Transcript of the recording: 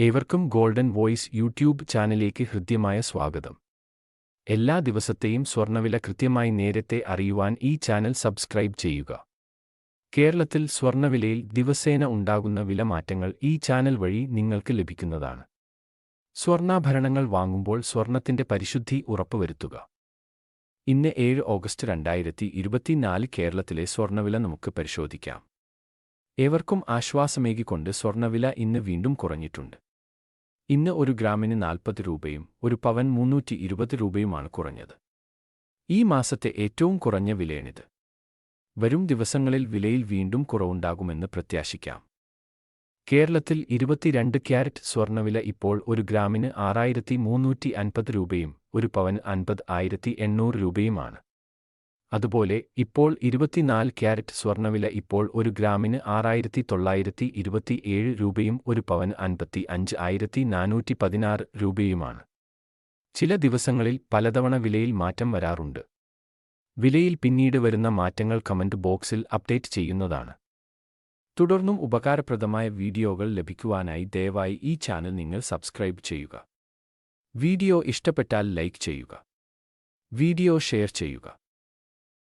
ഏവർക്കും golden voice YouTube ചാനലിലേക്ക് ഹൃദ്യമായ സ്വാഗതം. എല്ലാ ദിവസത്തെയും സ്വർണവില കൃത്യമായി നേരത്തെ അറിയുവാൻ ഈ ചാനൽ സബ്സ്ക്രൈബ് ചെയ്യുക. കേരളത്തിൽ സ്വർണവിലയിൽ ദിവസേന ഉണ്ടാകുന്ന വിലമാറ്റങ്ങൾ ഈ ചാനൽ വഴി നിങ്ങൾക്ക് ലഭിക്കുന്നതാണ്. സ്വർണാഭരണങ്ങൾ വാങ്ങുമ്പോൾ സ്വർണത്തിന്റെ പരിശുദ്ധി ഉറപ്പുവരുത്തുക. ഇന്ന് ഏഴ് ഓഗസ്റ്റ് രണ്ടായിരത്തി ഇരുപത്തിനാല് കേരളത്തിലെ സ്വർണവില നമുക്ക് പരിശോധിക്കാം. ഏവർക്കും ആശ്വാസമേകിക്കൊണ്ട് സ്വർണവില ഇന്ന് വീണ്ടും കുറഞ്ഞിട്ടുണ്ട്. ഇന്ന് ഒരു ഗ്രാമിന് നാൽപ്പത് രൂപയും ഒരു പവൻ മുന്നൂറ്റി ഇരുപത് രൂപയുമാണ് കുറഞ്ഞത്. ഈ മാസത്തെ ഏറ്റവും കുറഞ്ഞ വിലയാണിത്. വരും ദിവസങ്ങളിൽ വിലയിൽ വീണ്ടും കുറവുണ്ടാകുമെന്ന് പ്രത്യാശിക്കാം. കേരളത്തിൽ ഇരുപത്തിരണ്ട് ക്യാരറ്റ് സ്വർണവില ഇപ്പോൾ ഒരു ഗ്രാമിന് ആറായിരത്തി മുന്നൂറ്റി അൻപത് രൂപയും ഒരു പവൻ അൻപത് ആയിരത്തി എണ്ണൂറ് രൂപയുമാണ്. അതുപോലെ ഇപ്പോൾ ഇരുപത്തിനാല് ക്യാരറ്റ് സ്വർണവില ഇപ്പോൾ ഒരു ഗ്രാമിന് ആറായിരത്തി തൊള്ളായിരത്തി ഇരുപത്തിയേഴ് രൂപയും ഒരു പവൻ അൻപത്തി അഞ്ച് ആയിരത്തി നാനൂറ്റി പതിനാറ് രൂപയുമാണ്. ചില ദിവസങ്ങളിൽ പലതവണ വിലയിൽ മാറ്റം വരാറുണ്ട്. വിലയിൽ പിന്നീട് വരുന്ന മാറ്റങ്ങൾ കമന്റ് ബോക്സിൽ അപ്ഡേറ്റ് ചെയ്യുന്നതാണ്. തുടർന്നും ഉപകാരപ്രദമായ വീഡിയോകൾ ലഭിക്കുവാനായി ദയവായി ഈ ചാനൽ നിങ്ങൾ സബ്സ്ക്രൈബ് ചെയ്യുക. വീഡിയോ ഇഷ്ടപ്പെട്ടാൽ ലൈക്ക് ചെയ്യുക. വീഡിയോ ഷെയർ ചെയ്യുക.